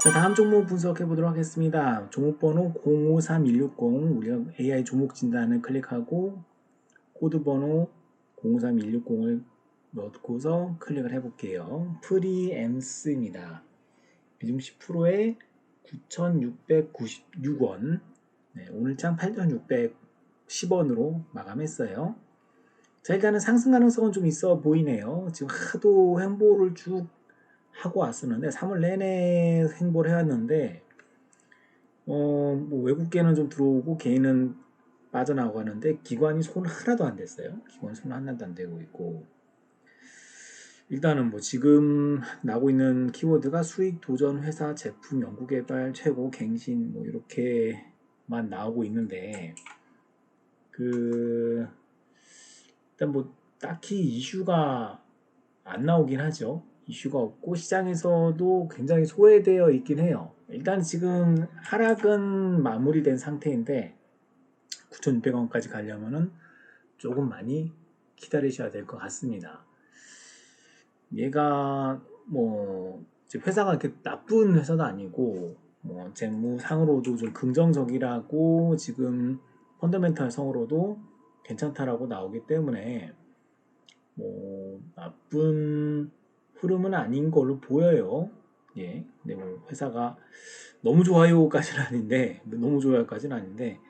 자, 다음 종목 분석해 보도록 하겠습니다. 종목 번호 053160 우리가 AI 종목 진단을 클릭하고 코드 번호 053160을 넣고서 클릭을 해 볼게요. 프리엠스입니다. 비중 10%에 9,696원. 네, 오늘 장 8,610원으로 마감했어요. 자, 일단은 상승 가능성은 좀 있어 보이네요. 지금 하도 횡보를 쭉 하고 왔었는데 3월 내내 행보를 해왔는데 어, 뭐 외국계는 좀 들어오고 개인은 빠져나오고 하는데 기관이 손 하나도 안 댔어요. 기관 손 하나도 안 대고 있고 일단은 뭐 지금 나오고 있는 키워드가 수익 도전 회사 제품 연구 개발 최고 갱신 뭐 이렇게만 나오고 있는데 그 일단 뭐 딱히 이슈가 안 나오긴 하죠. 이슈가 없고 시장에서도 굉장히 소외되어 있긴 해요. 일단 지금 하락은 마무리된 상태인데 9,600원까지 가려면은 조금 많이 기다리셔야 될 것 같습니다. 얘가 뭐 회사가 이렇게 나쁜 회사도 아니고 뭐 재무상으로도 좀 긍정적이라고 지금 펀더멘탈 성으로도 괜찮다라고 나오기 때문에 뭐 나쁜 흐름은 아닌 걸로 보여요. 예. 근데 뭐 회사가 너무 좋아요까지는 아닌데 너무 좋아요까지는 아닌데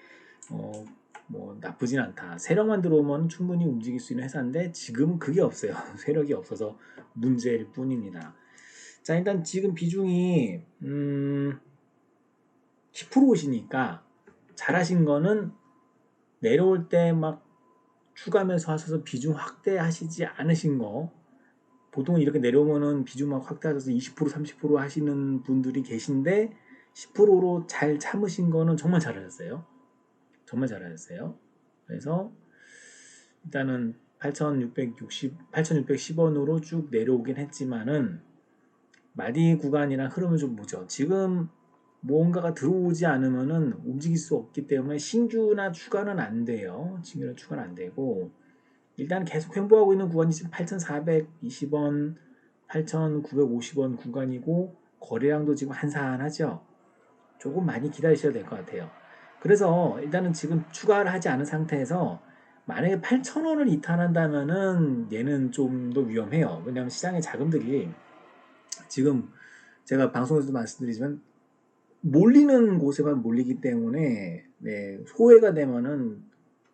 어 뭐 나쁘진 않다. 세력만 들어오면 충분히 움직일 수 있는 회사인데 지금은 그게 없어요. 세력이 없어서 문제일 뿐입니다. 자 일단 지금 비중이 음 10%이시니까 잘하신 거는 내려올 때 막 추가하면서 하셔서 비중 확대하시지 않으신 거 보통 이렇게 내려오면은 비중 막 확대하셔서 20% 30% 하시는 분들이 계신데 10%로 잘 참으신 거는 정말 잘하셨어요. 정말 잘하셨어요. 그래서 일단은 8,660 8,610원으로 쭉 내려오긴 했지만은 마디 구간이랑 흐름을 좀 보죠. 지금 뭔가가 들어오지 않으면은 움직일 수 없기 때문에 신규나 추가는 안 돼요. 신규나 추가는 안 되고 일단 계속 횡보하고 있는 구간이 지금 8,420원, 8,950원 구간이고 거래량도 지금 한산하죠. 조금 많이 기다리셔야 될 것 같아요. 그래서 일단은 지금 추가를 하지 않은 상태에서 만약에 8,000원을 이탈한다면은 얘는 좀 더 위험해요. 왜냐하면 시장의 자금들이 지금 제가 방송에서도 말씀드리지만 몰리는 곳에만 몰리기 때문에 네, 소외가 되면은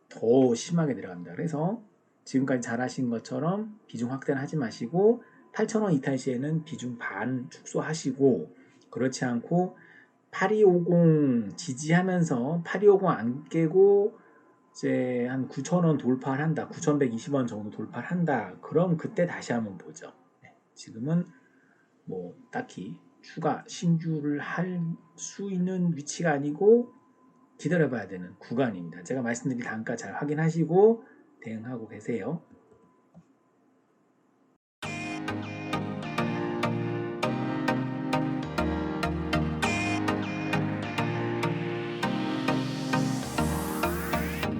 더 심하게 내려갑니다. 그래서 지금까지 잘하신 것처럼 비중 확대는 하지 마시고 8,000원 이탈 시에는 비중 반 축소하시고 그렇지 않고 8250 지지하면서 8250 안 깨고 이제 한 9,000원 돌파를 한다. 9,120원 정도 돌파를 한다. 그럼 그때 다시 한번 보죠. 네, 지금은 뭐 딱히 추가 신규를 할 수 있는 위치가 아니고 기다려봐야 되는 구간입니다. 제가 말씀드린 단가 잘 확인하시고 대응하고 계세요.